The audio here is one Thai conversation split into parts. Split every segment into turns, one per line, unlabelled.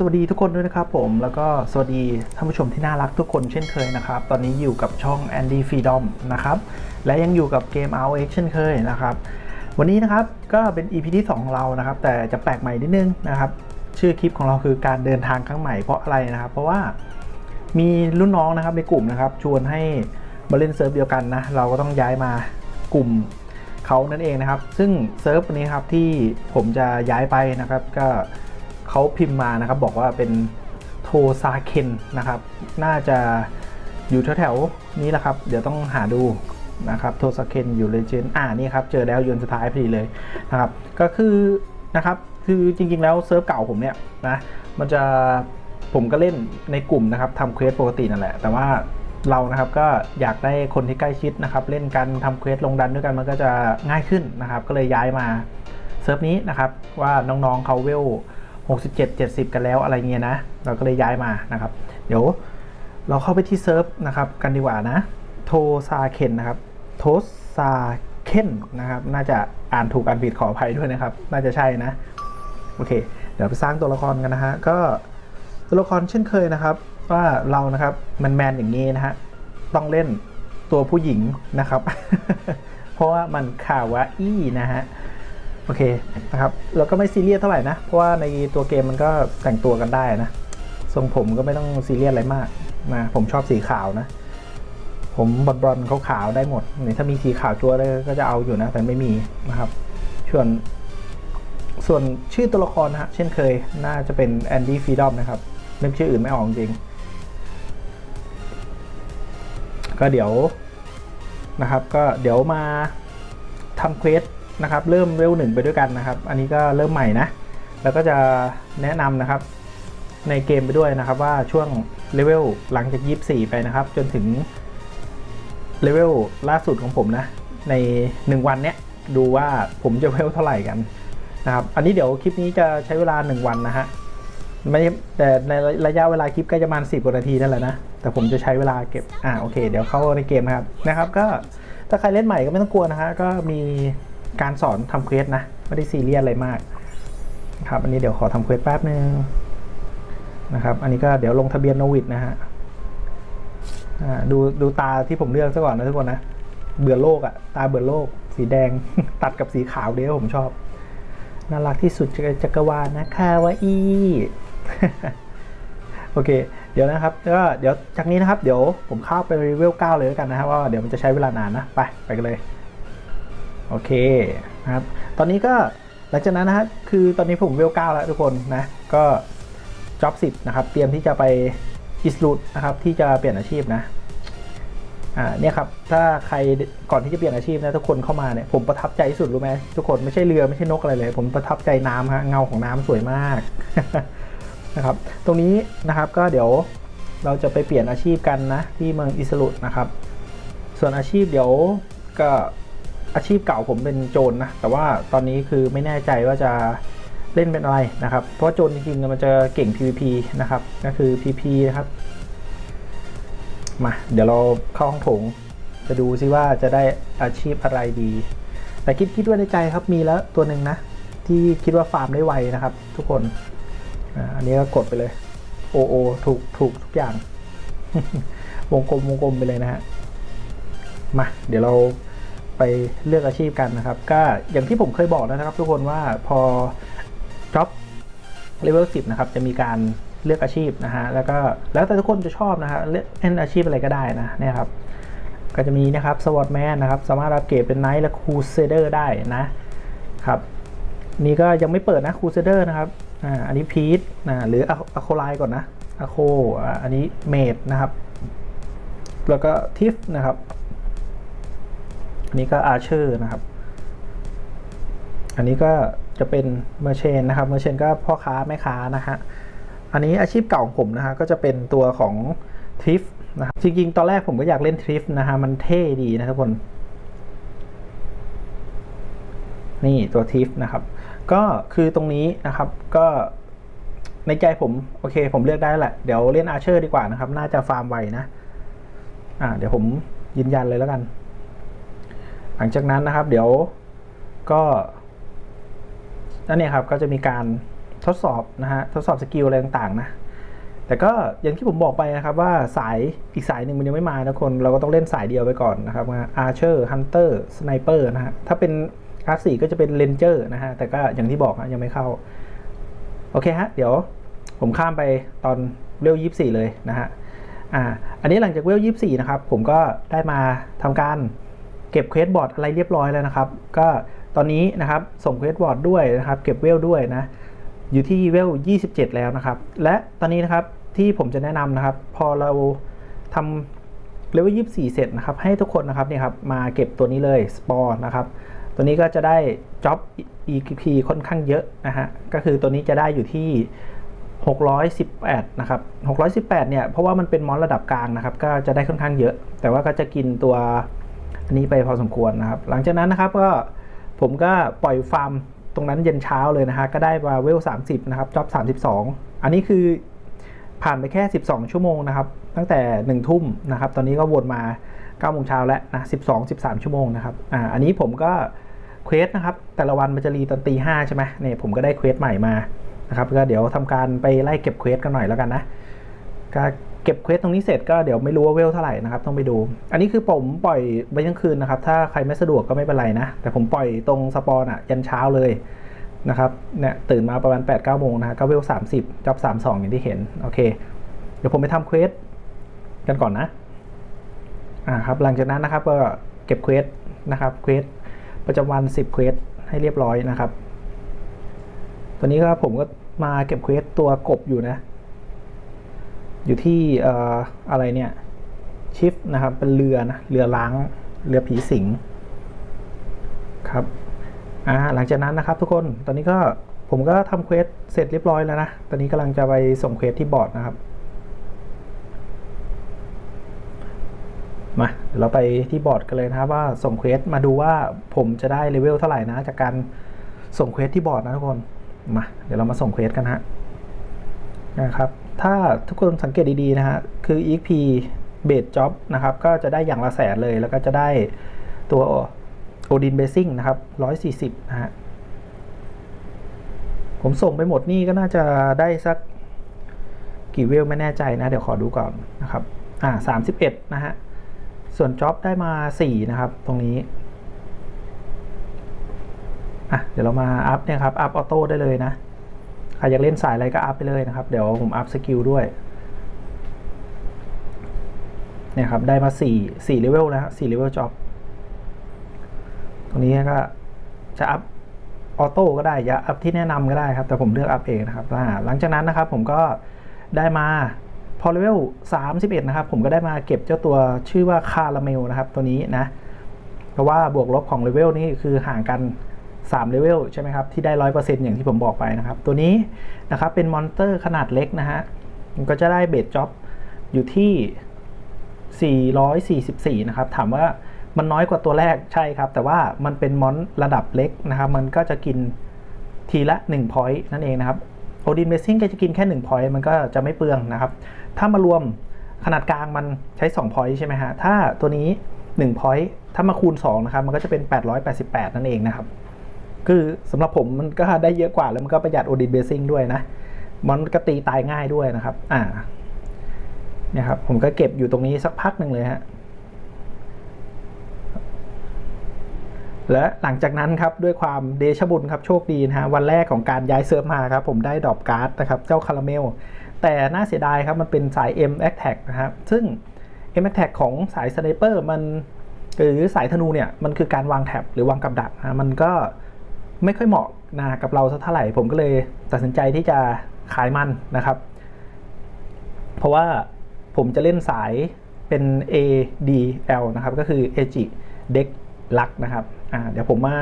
สวัสดีทุกคนด้วยนะครับผมแล้วก็สวัสดีท่านผู้ชมที่น่ารักทุกคนเช่นเคยนะครับ ตอนนี้อยู่กับช่อง Andy Freedom นะครับ และยังอยู่กับเกม RX เช่นเคยนะครับ วันนี้นะครับก็เป็น EP ที่ 2 ของเรานะครับ แต่จะแปลกใหม่นิดนึงนะครับ ชื่อคลิปของเราคือการเดินทางครั้งใหม่เพราะอะไรนะครับ เพราะว่ามีรุ่นน้องนะครับในกลุ่มนะครับ ชวนให้มาเล่นเซิร์ฟเดียวกันนะเราก็ต้องย้ายมากลุ่มเขานั่นเองนะครับ ซึ่งเซิร์ฟนี้ครับที่ผมจะย้ายไปนะครับก็ เขาพิมพ์มานะครับบอกว่าเป็นโทซาเคนนะครับ น่าจะอยู่แถวๆนี้แหละครับ เดี๋ยวต้องหาดูนะครับโทซาเคนอยู่เลเจนอ่านี่ครับ เจอแล้วยนสุดท้ายพอดีเลยนะครับ ก็คือนะครับ คือจริงๆแล้วเซิร์ฟเก่าผมเนี่ยนะ มันจะผมก็เล่นในกลุ่มนะครับทำเควสปกตินั่นแหละ แต่ว่าเรานะครับก็อยากได้คนที่ใกล้ชิดนะครับ เล่นกันทำเควสลงดันด้วยกันมันก็จะง่ายขึ้นนะครับ ก็เลยย้ายมาเซิร์ฟนี้นะครับว่าน้องๆเขาเวล 67 70 กันแล้วอะไรเงี้ยนะ เราก็เลยย้ายมานะครับ เดี๋ยวเราเข้าไปที่เซิร์ฟนะครับกันดีกว่านะ โทซาเคนนะครับโทซาเคนนะครับ น่าจะอ่านถูกอ่านผิดขออภัยด้วยนะครับ น่าจะใช่นะ โอเค เดี๋ยวไปสร้างตัวละครกันนะฮะ ก็ตัวละครเช่นเคยนะครับ ว่าเรานะครับมันแมนอย่างนี้นะฮะ ต้องเล่นตัวผู้หญิงนะครับ เพราะว่ามันคาวาอี้นะฮะ โอเคนะครับเราก็ไม่ซีเรียสเท่าไหร่นะ เพราะว่าในตัวเกมมันก็แต่งตัวกันได้นะ ทรงผมก็ไม่ต้องซีเรียสอะไรมากนะผมชอบสีขาวนะ ผมบอลบอลขาวๆได้หมดนี่ถ้ามีสีขาวจัวได้ก็จะเอาอยู่นะ แต่ไม่มีนะครับส่วนส่วนชื่อตัวละครนะฮะเช่นเคยน่าจะเป็นแอนดี้ฟรีดอมนะครับนึกชื่ออื่นไม่ออกจริง ก็เดี๋ยวนะครับ ก็เดี๋ยวมาทำเควส นะครับเริ่มเวลหนึ่งไปด้วยกันนะครับ อันนี้ก็เริ่มใหม่นะ แล้วก็จะแนะนำนะครับในเกมไปด้วยนะครับว่าช่วงเลเวลหลังจาก 24 ไปนะครับ จนถึงเลเวลล่าสุดของผมนะ ใน 1 วันเนี้ยดูว่าผมจะเวลเท่าไหร่กันนะครับ อันนี้เดี๋ยวคลิปนี้จะใช้เวลา 1 วันนะฮะไม่แต่ในระยะเวลาคลิปก็จะประมาณ 10กว่านาทีนั่นแหละนะ แต่ผมจะใช้เวลาเก็บ อ่าโอเค เดี๋ยวเข้าในเกมนะครับนะครับ ก็ถ้าใครเล่นใหม่ก็ไม่ต้องกลัวนะฮะก็มี การสอนทำเควสนะ ไม่ได้ซีเรียสอะไรมากครับอันนี้เดี๋ยวขอทำเควสแป๊บนึงนะครับ อันนี้ก็เดี๋ยวลงทะเบียนโนวิดนะฮะอ่าดูดูตาที่ผมเลือกซะก่อนนะทุกคนนะ เบื่อโลกอะตาเบื่อโลก สีแดงตัดกับสีขาวเดียวผมชอบ น่ารักที่สุดจักรวาลนะคาวาอีโอเค เดี๋ยวนะครับก็เดี๋ยวจากนี้นะครับ เดี๋ยวผมเข้าไปรีวิว9เลยแล้วกันนะครับว่าเดี๋ยวมันจะใช้เวลานานนะ ไป ไปกันเลย โอเคนะครับ ตอนนี้ก็หลังจากนั้นนะฮะคือตอนนี้ผมเวล9แล้วทุกคนนะ ก็จ็อบ10นะครับ เตรียมที่จะไปอิสลูดนะครับ ที่จะเปลี่ยนอาชีพนะอ่าเนี่ยครับ ถ้าใครก่อนที่จะเปลี่ยนอาชีพนะทุกคนเข้ามาเนี่ยผมประทับใจที่สุดรู้ไหมทุกคนไม่ใช่เรือไม่ใช่นกอะไรเลย ผมประทับใจน้ำฮะเงาของน้ำสวยมากนะครับ ตรงนี้นะครับก็เดี๋ยวเราจะไปเปลี่ยนอาชีพกันนะที่เมืองอิสรุตนะครับ ส่วนอาชีพเดี๋ยวก็ อาชีพเก่าผมเป็นโจรนะแต่ว่าตอนนี้คือไม่แน่ใจว่าจะเล่นเป็นอะไรนะครับ เพราะโจรจริงๆมันจะเก่ง PVP นะครับ ก็คือ PP นะครับ มาเดี๋ยวเราเข้าห้องโถงจะดูซิว่าจะได้อาชีพอะไรดี แต่คิดคิดไว้ในใจครับมีแล้วตัวหนึ่งนะ ที่คิดว่าฟาร์มได้ไวนะครับ ทุกคนอันนี้ก็กดไปเลยโอโอถูกถูกทุกอย่าง วงกลมวงกลมไปเลยนะฮะมาเดี๋ยวเรา ไปเลือกอาชีพกันนะครับ ก็อย่างที่ผมเคยบอกนะครับ ทุกคนว่าพอจ็อบเลเวล10 นะครับ จะมีการเลือกอาชีพนะฮะแล้วก็แล้วแต่ทุกคนจะชอบนะฮะเลือกเล่นอาชีพอะไรก็ได้นะเนี่ยครับ ก็จะมีนะครับสวอตแมนนะครับ สามารถรับเกรดเป็นไนท์และคูเซเดอร์ได้นะครับนี่ก็ยังไม่เปิดนะคูเซเดอร์นะครับอ่าอันนี้พีทนะหรืออะโคไลก่อนนะอะโคอ่าอันนี้เมดนะครับ แล้วก็ทิฟนะครับ อันนี้ก็อาร์เชอร์นะครับ อันนี้ก็จะเป็นเมอร์เชนนะครับ เมอร์เชนก็พ่อค้าแม่ค้านะฮะ อันนี้อาชีพเก่าของผมนะฮะก็จะเป็นตัวของทริฟนะครับจริงๆ ตอนแรกผมก็อยากเล่นทริฟนะฮะ มันเท่ดีนะทุกคน นี่ตัวทริฟนะครับ ก็คือตรงนี้นะครับก็ในใจผม โอเค ผมเลือกได้แหละ เดี๋ยวเล่นอาร์เชอร์ดีกว่านะครับ น่าจะฟาร์มไวนะ อ่า เดี๋ยวผมยืนยันเลยแล้วกัน หลังจากนั้นนะครับ เดี๋ยวก็นั่นเนี่ยครับก็จะมีการทดสอบนะฮะทดสอบสกิลอะไรต่างๆนะแต่ก็อย่างที่ผมบอกไปนะครับว่าสายอีกสายหนึ่งมันยังไม่มานะคนเราก็ต้องเล่นสายเดียวไปก่อนนะครับว่า Archer Hunter Sniper นะฮะถ้าเป็นคลาสสี่ก็จะเป็น Ranger นะฮะแต่ก็อย่างที่บอกนะยังไม่เข้า โอเคฮะ เดี๋ยวผมข้ามไปตอนเวลยี่สี่เลยนะฮะอ่าอันนี้หลังจากเวลยี่สี่นะครับ ผมก็ได้มาทำการ เก็บเควสบอร์ดอะไรเรียบร้อยแล้วนะครับ ก็ตอนนี้นะครับส่งเควสบอร์ดด้วยนะครับ เก็บเวลด้วยนะ อยู่ที่เวล 27 แล้วนะครับ และตอนนี้นะครับที่ผมจะแนะนำนะครับ พอเราทำเลเวล 24 เสร็จนะครับ ให้ทุกคนนะครับเนี่ยครับมาเก็บตัวนี้เลยสปอร์นะครับ ตัวนี้ก็จะได้จ็อบ EQP ค่อนข้างเยอะนะฮะ ก็คือตัวนี้จะได้อยู่ที่618 นะครับ 618 เนี่ย เพราะว่ามันเป็นมอนระดับกลางนะครับ ก็จะได้ค่อนข้างเยอะ แต่ว่าก็จะกินตัว อันนี้ไปพอสมควรนะครับ หลังจากนั้นนะครับก็ผมก็ปล่อยฟาร์มตรงนั้นเย็นเช้าเลยนะฮะก็ได้มาเวล 30 นะครับจ็อบ 32 อันนี้คือผ่านไปแค่ 12 ชั่วโมงนะครับ ตั้งแต่ 1 ทุ่มนะครับ ตอนนี้ก็วนมา9โมงเช้าแล้วนะ12 13 ชั่วโมงนะครับอ่าอันนี้ผมก็เควสนะครับ แต่ละวันมันจะรีตอนตีห้าใช่ไหมเนี่ยผมก็ได้เควสใหม่มานะครับก็เดี๋ยวทำการไปไล่เก็บเควสกันหน่อยแล้วกันนะก็ ก็บเควสตรงนี้เสร็จก็เดี๋ยวไม่รู้ว่าเวลเท่าไหร่นะครับต้องไปดู อันนี้คือผมปล่อยไปทั้งคืนนะครับ ถ้าใครไม่สะดวกก็ไม่เป็นไรนะ แต่ผมปล่อยตรงสปอนอะยันเช้าเลยนะครับเนี่ยตื่นมาประมาณ8ปดเก้าโมงนะก็เวลสามสิบจ็อบสามสองอย่างที่เห็น โอเค เดี๋ยวผมไปทำเควสกันก่อนนะอ่าครับหลังจากนั้นนะครับก็เก็บเควสนะครับเควสประจำวัน 10เควสให้เรียบร้อยนะครับตอนนี้ก็ผมก็มาเก็บเควสตัวกบอยู่นะ อยู่ที่เอ่ออะไรเนี่ยชิฟนะครับเป็นเรือนะเรือล้างเรือผีสิงครับอ่าหลังจากนั้นนะครับทุกคนตอนนี้ก็ผมก็ทำเควสเสร็จเรียบร้อยแล้วนะ ตอนนี้กำลังจะไปส่งเควสที่บอร์ดนะครับ มาเดี๋ยวเราไปที่บอร์ดกันเลยนะครับว่าส่งเควสมาดูว่าผมจะได้เลเวลเท่าไหร่นะ จากการส่งเควสที่บอร์ดนะทุกคน มา เดี๋ยวเรามาส่งเควสกันฮะนะครับ ถ้าทุกคนสังเกตดีๆนะฮะ คือ EXP base job นะครับ ก็จะได้อย่างละแสนเลย แล้วก็จะได้ตัว Odin Basing นะครับ 140 นะฮะ ผมส่งไปหมดนี่ก็น่าจะได้สักกี่เวลไม่แน่ใจนะ เดี๋ยวขอดูก่อนนะครับ อ่า31 นะฮะ ส่วนจ็อบได้มา 4 นะครับ ตรงนี้อะเดี๋ยวเรามาอัพเนี่ยครับ อัพออโต้ได้เลยนะ ใครอยากเล่นสายอะไรก็อัพไปเลยนะครับ เดี๋ยวผมอัพสกิลด้วยเนี่ยครับได้มา4 4เลเวลแล้ว4เลเวลจ็อบตรงนี้ก็จะอัพออโต้ก็ได้อย่าอัพที่แนะนำก็ได้ครับ แต่ผมเลือกอัพเองนะครับหลังจากนั้นนะครับผมก็ได้มาพอเลเวล31 นะครับ ผมก็ได้มาเก็บเจ้าตัวชื่อว่าคาราเมลนะครับ ตัวนี้นะ เพราะว่าบวกลบของเลเวลนี้คือห่างกัน 3เลเวลใช่ไหมครับ ที่ได้ 100%อย่างที่ผมบอกไปนะครับ ตัวนี้นะครับเป็นมอนสเตอร์ขนาดเล็กนะฮะมันก็จะได้เบสจ็อบอยู่ที่ 444 นะครับ ถามว่ามันน้อยกว่าตัวแรกใช่ครับ แต่ว่ามันเป็นมอนระดับเล็กนะครับ มันก็จะกินทีละ1 point นั่นเองนะครับโอดินเบสซิ่งก็จะกินแค่1 point มันก็จะไม่เปลืองนะครับ ถ้ามารวมขนาดกลางมันใช้ 2 point ใช่ไหมฮะ ถ้าตัวนี้1 point ถ้ามาคูณ2นะครับ มันก็จะเป็น 888 นั่นเองนะครับ คือสำหรับผมมันก็ได้เยอะกว่าแล้วมันก็ประหยัดโอดินเบสซิ่งด้วยนะ มันก็ตีตายง่ายด้วยนะครับ อ่าเนี่ยครับ ผมก็เก็บอยู่ตรงนี้สักพักหนึ่งเลยฮะและหลังจากนั้นครับด้วยความเดชบุญครับโชคดีนะฮะวันแรกของการย้ายเซิร์ฟมาครับ ผมได้ดรอปการ์ดนะครับ เจ้าคาราเมล แต่น่าเสียดายครับ มันเป็นสาย M a t t a c นะครับซึ่ง M a t t a c ของสายสไนเปอร์มัน หรือสายธนูเนี่ย มันคือการวางแท็บหรือวางกับดักนะมันก็ ไม่ค่อยเหมาะนะกับเราสักเท่าไหร่ ผมก็เลยตัดสินใจที่จะขายมันนะครับ เพราะว่าผมจะเล่นสายเป็น ADL นะครับ ก็คือ a g Deck ลักนะครับเดี๋ยวผมมา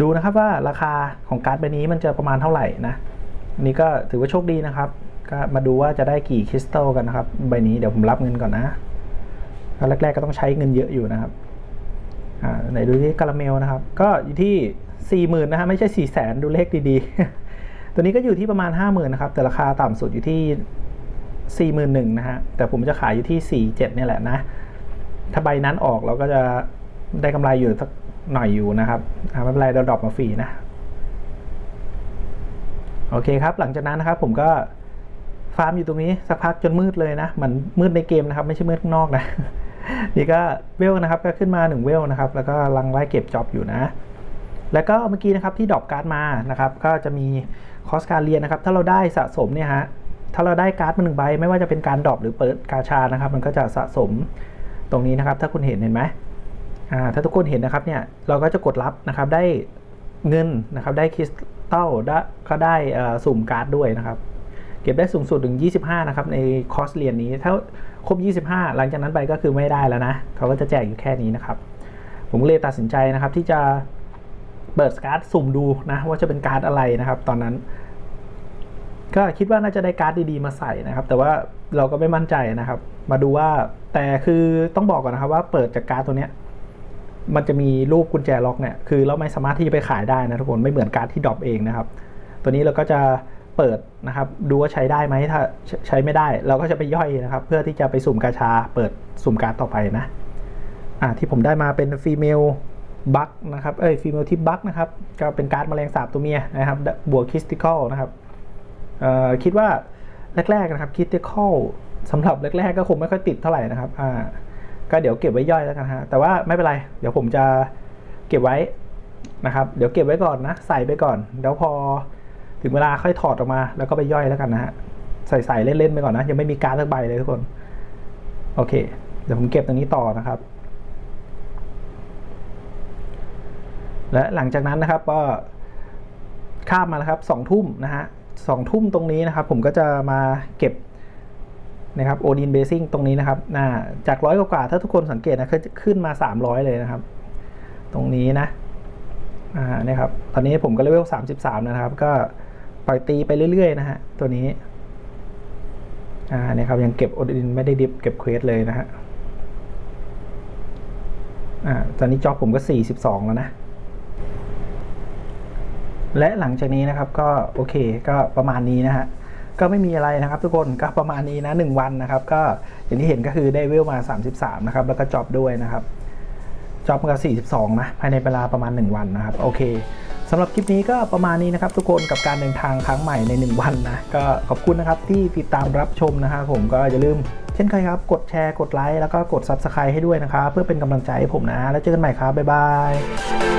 ดูนะครับว่าราคาของการ์ดใบนี้มันจะประมาณเท่าไหร่นะนนี้ก็ถือว่าโชคดีนะครับ ก็มาดูว่าจะได้กี่คริสตัลกันนะครับ ใบนี้เดี๋ยวผมรับเงินก่อนนะก็แรกๆก็ต้องใช้เงินเยอะอยู่นะครับไหนดูที่คาราเมลนะครับ ก็อยู่ที่ สี่หมื่นนะฮะไม่ใช่สี่แสนดูเลขดีๆ ตัวนี้ก็อยู่ที่ประมาณห้าหมื่นนะครับ แต่ราคาต่ำสุดอยู่ที่สี่หมื่นหนึ่งนะฮะแต่ผมจะขายอยู่ที่สี่เจ็ดเนี่ยแหละนะ ถ้าใบนั้นออกเราก็จะได้กำไรอยู่สักหน่อยอยู่นะครับไม่เป็นไรเราดรอปมาฟรีนะ โอเคครับ หลังจากนั้นนะครับผมก็ฟาร์มอยู่ตรงนี้สักพักจนมืดเลยนะเหมือนมืดในเกมนะครับ ไม่ใช่มืดข้างนอกนะนี่ก็เวลนะครับก็ขึ้นมา1เวลนะครับ แล้วก็ลังไล่เก็บจ็อบอยู่นะ แล้วก็เมื่อกี้นะครับที่ดรอปการ์ดมานะครับก็จะมีคอสการเรียนนะครับ ถ้าเราได้สะสมเนี่ยฮะถ้าเราได้การ์ดมาหนึ่งใบไม่ว่าจะเป็นการดรอปหรือเปิดกาชานะครับ มันก็จะสะสมตรงนี้นะครับ ถ้าคุณเห็นเห็นไหมอ่าถ้าทุกคนเห็นนะครับเนี่ยเราก็จะกดรับนะครับได้เงินนะครับได้คริสตัลได้ก็ได้สุ่มการ์ดด้วยนะครับ เก็บได้สูงสุดถึง 25 นะครับ ในคอร์สเรียนนี้ ถ้าครบ 25 หลังจากนั้นไปก็คือไม่ได้แล้วนะ เขาก็จะแจกอยู่แค่นี้นะครับ ผมเลยตัดสินใจนะครับที่จะ เปิดการ์ดสุ่มดูนะว่าจะเป็นการ์ดอะไรนะครับ ตอนนั้น ก็คิดว่าน่าจะได้การ์ดดีๆมาใส่นะครับ แต่ว่าเราก็ไม่มั่นใจนะครับ มาดูว่าแต่คือต้องบอกก่อนนะครับว่าเปิดจากการ์ดตัวเนี้ยมันจะมีรูปกุญแจล็อกเนี่ยคือเราไม่สามารถที่จะไปขายได้นะทุกคนไม่เหมือนการ์ดที่ดรอปเองนะครับ ตัวนี้เราก็จะเปิดนะครับ ดูว่าใช้ได้ไหมถ้าใช้ไม่ได้ เราก็จะไปย่อยนะครับ เพื่อที่จะไปสุ่มกาชา เปิดสุ่มการ์ดต่อไปนะอ่าที่ผมได้มาเป็นฟีเมล บัคนะครับเอ้ยฟีเมลที่บัคนะครับก็เป็นการ์ดแมลงสาบตัวเมียนะครับบวกคิสติคอลนะครับคิดว่าแรกๆนะครับคิด i คอลสำหรับแรกๆก็คงไม่ค่อยติดเท่าไหร่นะครับอ่าก็เดี๋ยวเก็บไว้ย่อยแล้วกันฮะแต่ว่าไม่เป็นไร เดี๋ยวผมจะเก็บไว้นะครับ เดี๋ยวเก็บไว้ก่อนนะใส่ไปก่อนแล้วพอถึงเวลาค่อยถอดออกมา แล้วก็ไปย่อยแล้วกันนะฮะใส่ใส่เล่นๆไปก่อนนะยังไม่มีการ์ดสักใบเลยทุกคน โอเค เดี๋ยวผมเก็บตรงนี้ต่อนะครับ และหลังจากนั้นนะครับก็ข้ามมาแล้วครับสองทุ่มนะฮะสองทุ่มตรงนี้นะครับ ผมก็จะมาเก็บนะครับโอดินเบซิ่งตรงนี้นะครับน่าจากร้อยกว่าถ้าทุกคนสังเกตนะคือขึ้นมา 300 เลยนะครับ ตรงนี้นะอ่านี่ครับตอนนี้ผมก็เลเวล33 นะครับ ก็ปล่อยตีไปเรื่อยๆนะฮะตัวนี้อ่านี่ครับยังเก็บโอดินไม่ได้ดิฟเก็บเควสเลยนะฮะอ่าตอนนี้จ็อบผมก็ 42 แล้วนะ และหลังจากนี้นะครับก็โอเคก็ประมาณนี้นะฮะก็ไม่มีอะไรนะครับ ทุกคนก็ประมาณนี้นะ1วันนะครับ ก็อย่างที่เห็นก็คือได้เวลมา 33 นะครับ แล้วก็จอบด้วยนะครับจอบกับ 42 นะ ภายในเวลาประมาณ 1 วันนะครับ โอเคสำหรับคลิปนี้ก็ประมาณนี้นะครับ ทุกคนกับการเดินทางครั้งใหม่ใน 1 วันนะ ก็ขอบคุณนะครับที่ติดตามรับชมนะครับผมก็อย่าลืมเช่นเคยครับ กดแชร์ กดไลค์แล้วก็กด Subscribe ให้ด้วยนะครับเพื่อเป็นกำลังใจให้ผมนะ แล้วเจอกันใหม่ครับบ๊ายบาย